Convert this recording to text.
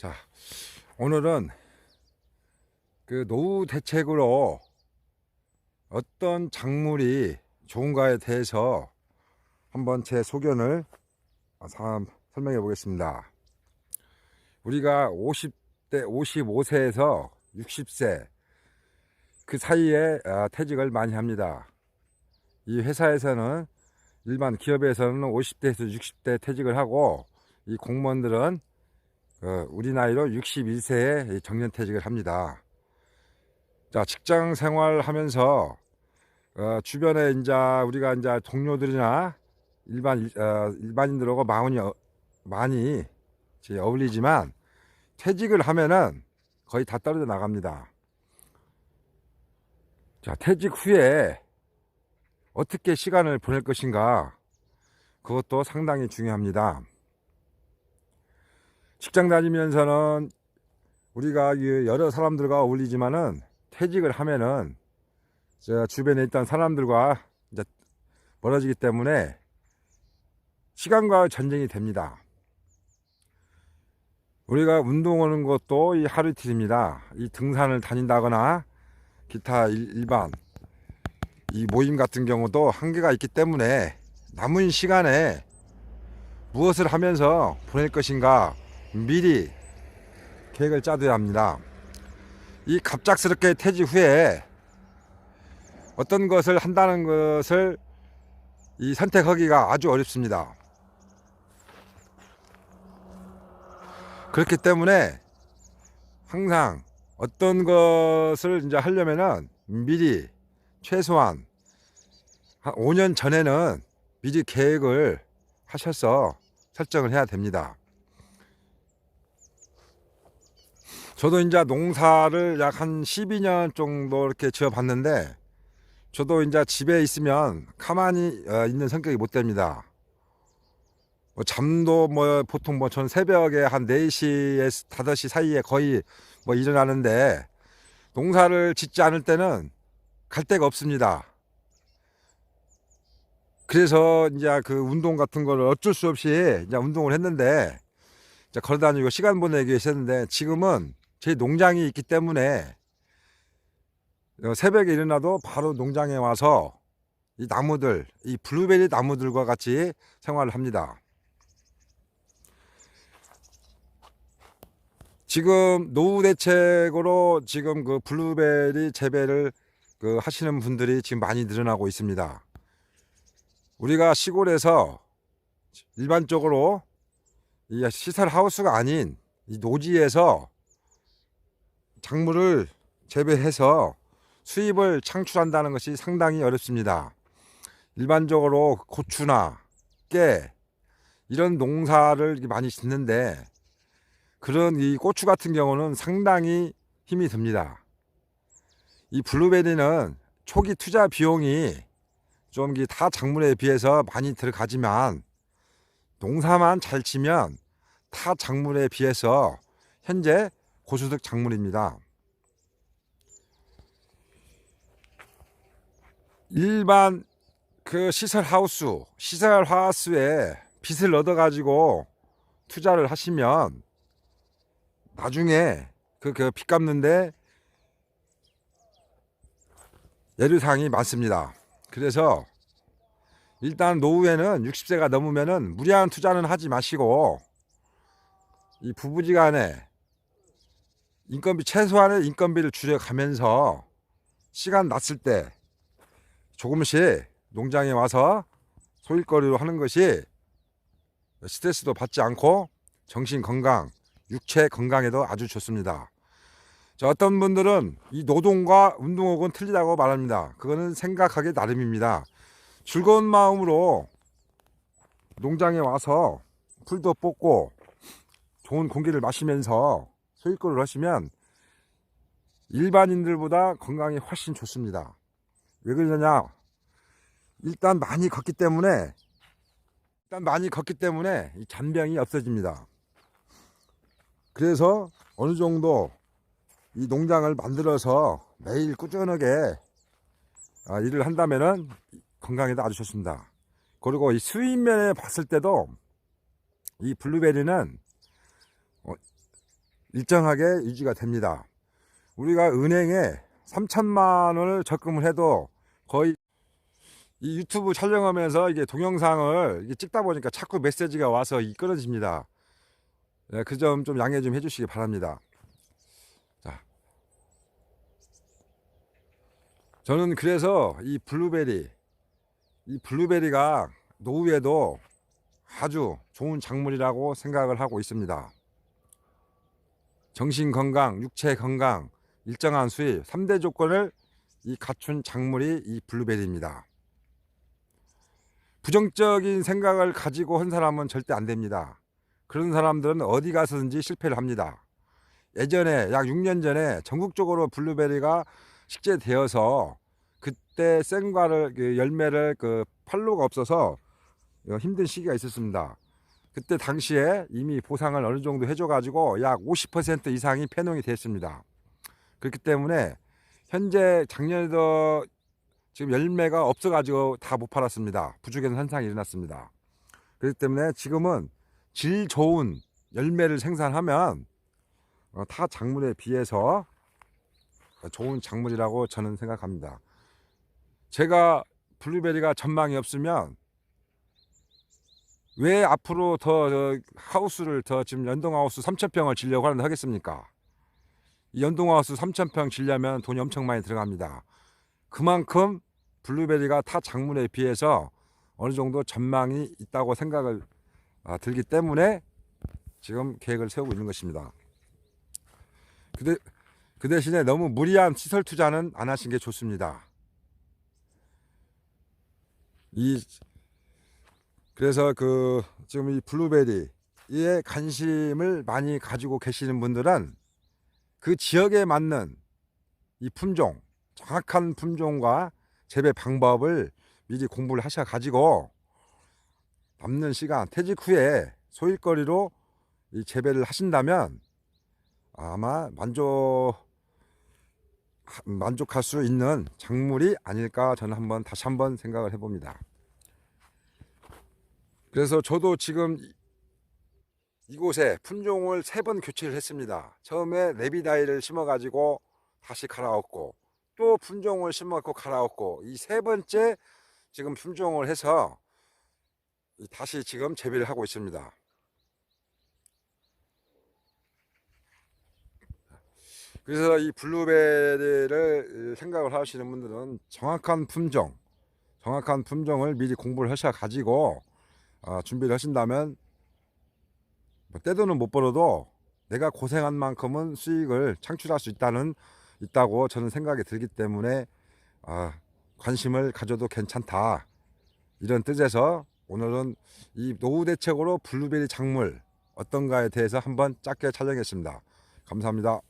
자, 오늘은 그 노후 대책으로 어떤 작물이 좋은가에 대해서 한번 제 소견을 사- 설명해 보겠습니다. 우리가 50대, 55세에서 60세 그 사이에 아, 퇴직을 많이 합니다. 이 회사에서는 일반 기업에서는 50대에서 60대 퇴직을 하고 이 공무원들은 어, 우리 나이로 61세에 정년퇴직을 합니다. 자, 직장 생활 하면서, 어, 주변에 이제 우리가 이제 동료들이나 일반, 일- 어, 일반인들하고 마음이 어- 많이 이제 어울리지만 퇴직을 하면은 거의 다 떨어져 나갑니다. 자, 퇴직 후에 어떻게 시간을 보낼 것인가 그것도 상당히 중요합니다. 직장 다니면서는 우리가 이 여러 사람들과 어울리지만은 퇴직을 하면은 저 주변에 있던 사람들과 이제 멀어지기 때문에 시간과 전쟁이 됩니다. 우리가 운동하는 것도 이 하루 이틀입니다. 이 등산을 다닌다거나 기타 일- 일반 이 모임 같은 경우도 한계가 있기 때문에 남은 시간에 무엇을 하면서 보낼 것인가 미리 계획을 짜둬야 합니다. 이 갑작스럽게 퇴직 후에 어떤 것을 한다는 것을 이 선택하기가 아주 어렵습니다. 그렇기 때문에 항상 어떤 것을 이제 하려면은 미리 최소한 한 5년 전에는 미리 계획을 하셔서 설정을 해야 됩니다. 저도 이제 농사를 약 한 12년 정도 이렇게 지어 봤는데 저도 이제 집에 있으면 가만히 어, 있는 성격이 못 됩니다. 뭐 잠도 뭐 보통 뭐 전 새벽에 한 4시에 5시 사이에 거의 뭐 일어나는데 농사를 짓지 않을 때는 갈 데가 없습니다. 그래서 이제 그 운동 같은 거를 어쩔 수 없이 이제 운동을 했는데 이제 걸어 다니고 시간 보내기 했었는데 지금은 제 농장이 있기 때문에 어, 새벽에 일어나도 바로 농장에 와서 이 나무들, 이 블루베리 나무들과 같이 생활을 합니다. 지금 노후 대책으로 지금 그 블루베리 재배를 그 하시는 분들이 지금 많이 늘어나고 있습니다. 우리가 시골에서 일반적으로 이 시설 하우스가 아닌 이 노지에서 작물을 재배해서 수입을 창출한다는 것이 상당히 어렵습니다. 일반적으로 고추나 깨 이런 농사를 많이 짓는데 그런 이 고추 같은 경우는 상당히 힘이 듭니다. 이 블루베리는 초기 투자 비용이 좀 다 작물에 비해서 많이 들어가지만 농사만 잘 치면 타 작물에 비해서 현재 고소득 작물입니다. 일반 그 시설 하우스, 시설 하우스에 빚을 얻어 가지고 투자를 하시면 나중에 그, 그 빚 갚는데 예류상이 많습니다. 그래서 일단 노후에는 60세가 넘으면은 무리한 투자는 하지 마시고 이 부부지간에 인건비 최소한의 인건비를 줄여가면서 시간 났을 때 조금씩 농장에 와서 소일거리로 하는 것이 스트레스도 받지 않고 정신 건강, 육체 건강에도 아주 좋습니다. 자, 어떤 분들은 이 노동과 운동하고는 틀리다고 말합니다. 그거는 생각하기 나름입니다. 즐거운 마음으로 농장에 와서 풀도 뽑고 좋은 공기를 마시면서 소일거리를 하시면 일반인들보다 건강이 훨씬 좋습니다. 왜 그러냐? 일단 많이 걷기 때문에 일단 많이 걷기 때문에 이 잔병이 없어집니다. 그래서 어느 정도 이 농장을 만들어서 매일 꾸준하게 아, 일을 한다면은 건강에도 아주 좋습니다. 그리고 이 수입면에 봤을 때도 이 블루베리는 어, 일정하게 유지가 됩니다. 우리가 은행에 3천만 원을 적금을 해도 거의 이 유튜브 촬영하면서 이게 동영상을 이게 찍다 보니까 자꾸 메시지가 와서 이 끊어집니다. 그점 좀 양해 좀 해주시기 바랍니다. 자, 저는 그래서 이 블루베리, 이 블루베리가 노후에도 아주 좋은 작물이라고 생각을 하고 있습니다. 정신 건강, 육체 건강, 일정한 수입 3대 조건을 이 갖춘 작물이 이 블루베리입니다. 부정적인 생각을 가지고 한 사람은 절대 안 됩니다. 그런 사람들은 어디 가서든지 실패를 합니다. 예전에 약 6년 전에 전국적으로 블루베리가 식재되어서 그때 생과를 그 열매를 그 팔로가 없어서 힘든 시기가 있었습니다. 그때 당시에 이미 보상을 어느 정도 해줘가지고 약 50% 이상이 폐농이 됐습니다. 그렇기 때문에 현재 작년에도 지금 열매가 없어가지고 다 못 팔았습니다. 부족한 현상이 일어났습니다. 그렇기 때문에 지금은 질 좋은 열매를 생산하면 어, 타 작물에 비해서 좋은 작물이라고 저는 생각합니다. 제가 블루베리가 전망이 없으면 왜 앞으로 더 하우스를 더 지금 연동하우스 3,000평을 지려고 하는데 하겠습니까? 이 연동하우스 3,000평 지려면 돈이 엄청 많이 들어갑니다. 그만큼 블루베리가 타 작물에 비해서 어느 정도 전망이 있다고 생각을 아, 들기 때문에 지금 계획을 세우고 있는 것입니다. 그, 대, 그 대신에 너무 무리한 시설 투자는 안 하신 게 좋습니다. 이 그래서 그 지금 이 블루베리에 관심을 많이 가지고 계시는 분들은 그 지역에 맞는 이 품종, 정확한 품종과 재배 방법을 미리 공부를 하셔 가지고 남는 시간 퇴직 후에 소일거리로 이 재배를 하신다면 아마 만족 만족할 수 있는 작물이 아닐까 저는 한번 다시 한번 생각을 해봅니다. 그래서 저도 지금 이곳에 품종을 세 번 교체를 했습니다. 처음에 레비다이를 심어가지고 다시 갈아엎고 또 품종을 심었고 갈아엎고 이 세 번째 지금 품종을 해서 다시 지금 재배를 하고 있습니다. 그래서 이 블루베리를 생각을 하시는 분들은 정확한 품종, 정확한 품종을 미리 공부를 하셔 가지고 어, 준비를 하신다면 뭐 떼돈은 못 벌어도 내가 고생한 만큼은 수익을 창출할 수 있다는 있다고 저는 생각이 들기 때문에 아, 관심을 가져도 괜찮다 이런 뜻에서 오늘은 이 노후 대책으로 블루베리 작물 어떤가에 대해서 한번 짧게 촬영했습니다. 감사합니다.